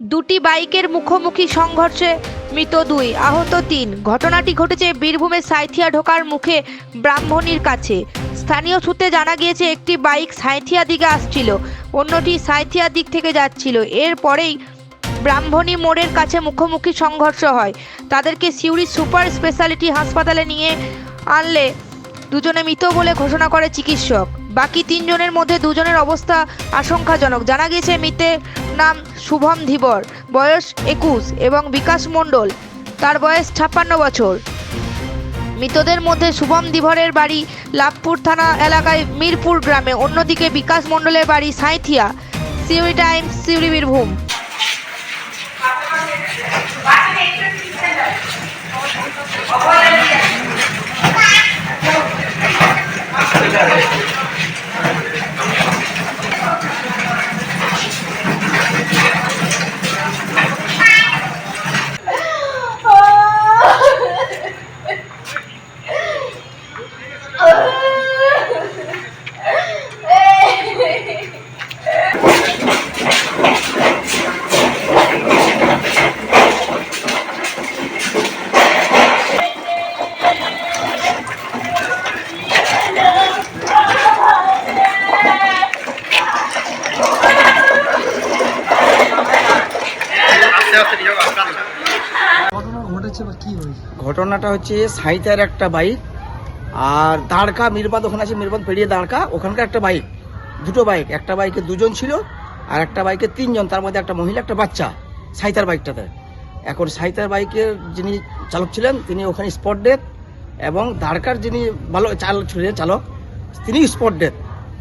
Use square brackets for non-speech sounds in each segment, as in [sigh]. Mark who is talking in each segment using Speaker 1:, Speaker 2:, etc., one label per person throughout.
Speaker 1: দুটি বাইকের মুখোমুখি সংঘর্ষে মৃত দুই, আহত তিন। ঘটনাটি ঘটেছে বীরভূমের সাঁইথিয়া ঢোকার মুখে ব্রাহ্মণীর কাছে। স্থানীয় সূত্রে জানা গিয়েছে, একটি বাইক সাঁইথিয়া দিকে আসছিল, অন্যটি সাঁইথিয়া দিক থেকে যাচ্ছিল। এরপরেই ব্রাহ্মণী মোড়ের কাছে মুখোমুখি সংঘর্ষ হয়। তাদেরকে সিউড়ি সুপার স্পেশালিটি হাসপাতালে নিয়ে আনলে দুজনে মৃত বলে ঘোষণা করে চিকিৎসক। বাকি তিনজনের মধ্যে দুজনের অবস্থা আশঙ্কাজনক। জানা গিয়েছে মৃতের নাম শুভম ধীবর, বয়স একুশ, এবং বিকাশ মণ্ডল, তার বয়স ছাপ্পান্ন বছর। মৃতদের মধ্যে শুভম ধীবরের বাড়ি লাভপুর থানা এলাকায় মিরপুর গ্রামে, অন্যদিকে বিকাশ মণ্ডলের বাড়ি সাঁইথিয়া। সিউড়ি টাইমস, সিউড়ি বীরভূম।
Speaker 2: ঘটনা ঘটেছে
Speaker 3: ঘটনাটা হচ্ছে সাইতার একটা বাইক, আর দাঁড়কা মিরবাদ ওখানে আছে মিরবাদ পেরিয়ে দাঁড়কা ওখানকার একটা বাইক, দুটো বাইক, একটা বাইকে দুজন ছিল, আর একটা বাইকে তিনজন, তার মধ্যে একটা মহিলা, একটা বাচ্চা সাইতার বাইকটাতে। এখন সাইতার বাইকের যিনি চালক ছিলেন, তিনি ওখানে স্পট ডেথ, এবং দাঁড়কার যিনি ভালো চাল ছিলেন, চালক, তিনি স্পট ডেথ।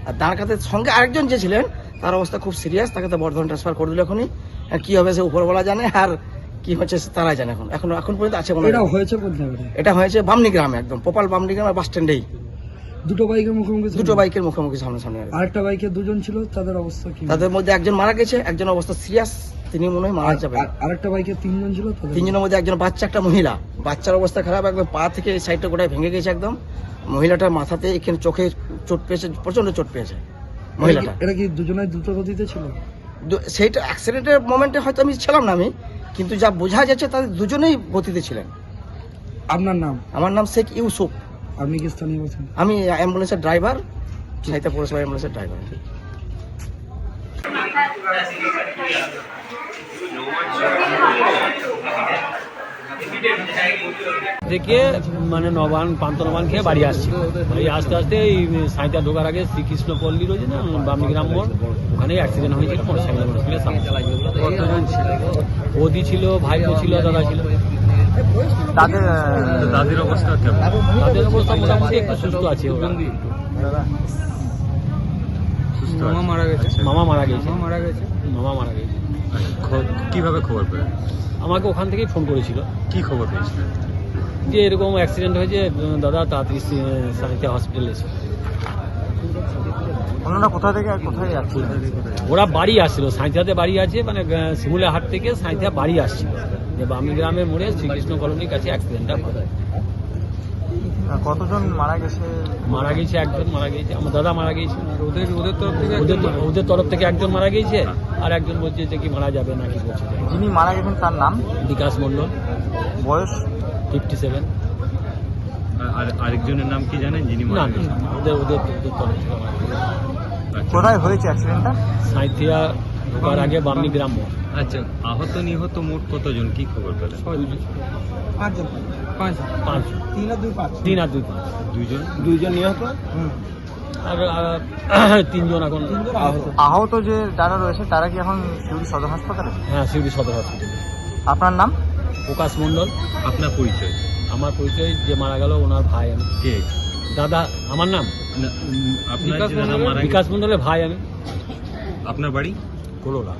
Speaker 3: আর দাঁড়কাতে সঙ্গে আরেকজন যে ছিলেন তার অবস্থা খুব সিরিয়াস তাকে তো বর্ধমান ট্রান্সফার করে দিল এখনই। আর কি হবে সে উপরবেলা জানে আর কি হচ্ছে তারাই জানে এখন। এখন এখন পর্যন্ত আছে মনে
Speaker 2: এটা হয়েছে
Speaker 3: এটা। হয়েছে বামনি গ্রামে একদম পোপাল বামনি গ্রামের বাস স্ট্যান্ডেই
Speaker 2: দুটো বাইকের মুখোমুখি
Speaker 3: দুটো বাইকের মুখোমুখি সামনে সামনে।
Speaker 2: আরেকটা বাইকে দুজন ছিল তাদের অবস্থা কি?
Speaker 3: তাদের মধ্যে একজন মারা গেছে একজন অবস্থা সিরিয়াস তিনি মনে হয় মারা যাবে
Speaker 2: আর- আরেকটা বাইকে তিনজন ছিল
Speaker 3: তিনজনের মধ্যে একজন বাচ্চা একটা মহিলা। বাচ্চার অবস্থা খারাপ একদম পা থেকে সাইডটা গোটায় ভেঙে গেছে একদম। মহিলাটার মাথাতে এখানে চোখে চোট পেয়েছে প্রচণ্ড চোট পেয়েছে। মহিলাটা।
Speaker 2: এটা কি দুজনের দ্রুত গতিতে ছিল?
Speaker 3: সেইটা অ্যাক্সিডেন্টের মোমেন্টে হয়তো আমি ছিলাম না আমি কিন্তু যা বোঝা যাচ্ছে তাদের দুজনেই গতিতে ছিলেন।
Speaker 2: আপনার নাম?
Speaker 3: আমার নাম শেখ ইউসুফ।
Speaker 2: আপনি কি স্থানীয় বলছেন?
Speaker 3: আমি অ্যাম্বুলেন্সের ড্রাইভার সাহিত্য পৌরসভা অ্যাম্বুলেন্সের ড্রাইভার।
Speaker 4: থেকে মানে নবান পান্ত নবান খেয়ে বাড়ি আসছি। বাড়ি আস্তে আস্তে এই সাঁইতা ঢোকার আগে শ্রীকৃষ্ণ পল্লী রয়েছে না বামগ্রাম মোড় ওখানে অ্যাক্সিডেন্ট হয়েছিল মোটরসাইকেল কতজন ছিল? বৌদি ছিল ভাইপো ছিল দাদা ছিল।
Speaker 5: তাদের দাদির অবস্থা কেমন?
Speaker 4: তাদের অবস্থা মোটামুটি একটু সুস্থ আছে ওরা।
Speaker 5: সুস্থ মামা মারা গেছে।
Speaker 4: মামা মারা গেছে।
Speaker 2: মারা গেছে।
Speaker 4: মামা মারা গেছে।
Speaker 5: কীভাবে খবর পেলেন?
Speaker 4: আমাকে ওখান থেকেই ফোন করেছিল।
Speaker 5: কি খবর পেয়েছিলেন?
Speaker 4: যে এরকম অ্যাক্সিডেন্ট হয়েছে দাদা তাড়াতাড়ি সাঁইতা হসপিটালে এসে।
Speaker 5: ওনারা কোথা থেকে কোথায় যাচ্ছে
Speaker 4: ওরা বাড়ি আসছিল। সাঁইথিয়াতে বাড়ি আছে মানে শিমুলা হাট থেকে সাঁইথিয়া বাড়ি আসছিল। যে বামি গ্রামের মোড়ে শ্রীকৃষ্ণ কলোনির কাছে অ্যাক্সিডেন্টটা হয়।
Speaker 5: কতজন মারা গেছে?
Speaker 4: মারা গেছে একজন মারা গেছে। আমার দাদা মারা গেছে। ওদের ওদের তরফ থেকে ওদের ওদের তরফ থেকে একজন মারা গেছে আর একজন বলছে যে কি মারা যাবে না কি বলছে।
Speaker 5: যিনি মারা গেছেন তার নাম?
Speaker 4: বিকাশ মণ্ডল।
Speaker 5: বয়স?
Speaker 4: Fifty seven.
Speaker 5: আর আরেকজনের নাম কি জানেন যিনি
Speaker 4: না না, ওদের ওদের ওদের তরফ থেকে মারা
Speaker 5: কোথায় হয়েছে অ্যাক্সিডেন্টটা?
Speaker 4: সাঁইথিয়া ঢোকার আগে বামনি গ্রাম
Speaker 5: আচ্ছা আহত নিহত মোট কতজন? কি খবর পেলেন?
Speaker 2: পাঁচজন। পাঁচ।
Speaker 4: পাঁচ।
Speaker 2: তিন আর দুই পাঁচ।
Speaker 4: তিন আর দুই পাঁচ।
Speaker 5: দুইজন।
Speaker 4: দুইজন নিহত? আর [clears throat] তিনজন এখন আহত।
Speaker 5: আহত। যে যারা রয়েছে তারা কি এখন শিউরি সদর হাসপাতালে?
Speaker 4: হ্যাঁ শিউরি সদর হসপিটালে
Speaker 5: আপনার নাম?
Speaker 4: প্রকাশ মণ্ডল।
Speaker 5: আপনার পরিচয়?
Speaker 4: আমার পরিচয় যে মারা গেল ওনার ভাই আমি।
Speaker 5: কে?
Speaker 4: দাদা আমার নাম? বিকাশ মণ্ডলের ভাই আমি।
Speaker 5: আপনার বাড়ি?
Speaker 4: কোলোলা।